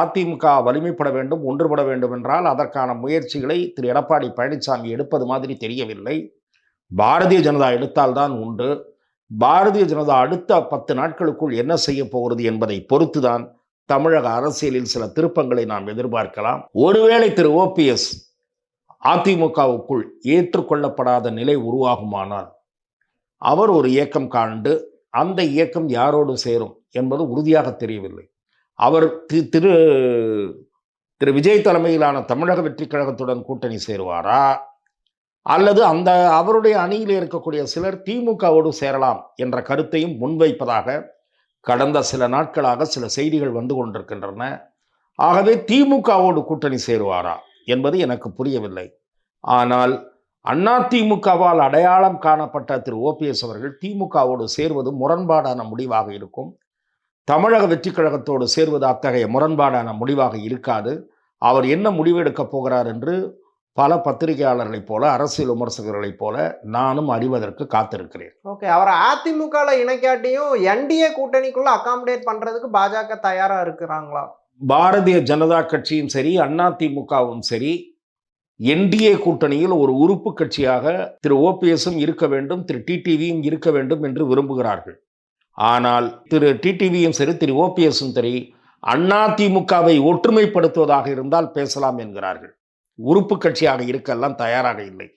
அதிமுக வலிமைப்பட வேண்டும் ஒன்றுபட வேண்டும் என்றால் அதற்கான முயற்சிகளை திரு. எடப்பாடி பழனிசாமி எடுப்பது மாதிரி தெரியவில்லை. பாரதிய ஜனதா எடுத்தால்தான் உண்டு. பாரதிய ஜனதா அடுத்த பத்து நாட்களுக்குள் என்ன செய்ய போகிறது என்பதை பொறுத்துதான் தமிழக அரசியலில் சில திருப்பங்களை நாம் எதிர்பார்க்கலாம். ஒருவேளை திரு. ஓபிஎஸ் அதிமுகவுக்குள் ஏற்றுக்கொள்ளப்படாத நிலை உருவாகுமானால் அவர் ஒரு இயக்கம் காண்டு அந்த இயக்கம் யாரோடு சேரும் என்பது உறுதியாக தெரியவில்லை. அவர் திரு திரு விஜய் தலைமையிலான தமிழக வெற்றி கழகத்துடன் கூட்டணி சேருவாரா? அல்லது அந்த அவருடைய அணியில் இருக்கக்கூடிய சிலர் திமுகவோடு சேரலாம் என்ற கருத்தையும் முன்வைப்பதாக கடந்த சில நாட்களாக சில செய்திகள் வந்து கொண்டிருக்கின்றன. ஆகவே திமுகவோடு கூட்டணி சேருவாரா என்பது எனக்கு புரியவில்லை. ஆனால் அண்ணா திமுகவால் அடையாளம் காணப்பட்ட திரு ஓபிஎஸ் அவர்கள் திமுகவோடு சேர்வது முரண்பாடான முடிவாக இருக்கும். தமிழக வெற்றி கழகத்தோடு சேர்வது அத்தகைய முரண்பாடான முடிவாக இருக்காது. அவர் என்ன முடிவெடுக்கப் போகிறார் என்று பல பத்திரிகையாளர்களைப் போல அரசியல் விமர்சகர்களைப் போல நானும் அறிவதற்கு காத்திருக்கிறேன். ஓகே அவரை அதிமுகல இணைக்காட்டியும் என்டிஏ கூட்டணிக்குள்ள அகாமடேட் பண்றதுக்கு பாஜக தயாரா இருக்கிறாங்களா? பாரதிய ஜனதா கட்சியும் சரி அண்ணா திமுகவும் சரி என்டிஏ கூட்டணியில் ஒரு உறுப்பு கட்சியாக திரு ஓபிஎஸும் இருக்க வேண்டும் திரு டிடிவியும் இருக்க வேண்டும் என்று விரும்புகிறார்கள். ஆனால் திரு டிடிவியும் சரி திரு ஓபிஎஸும் சரி அண்ணா திமுகவை ஒற்றுமைப்படுத்துவதாக இருந்தால் பேசலாம் என்கிறார்கள். உறுப்பு கட்சியாக இருக்கெல்லாம் தயாராக இல்லை.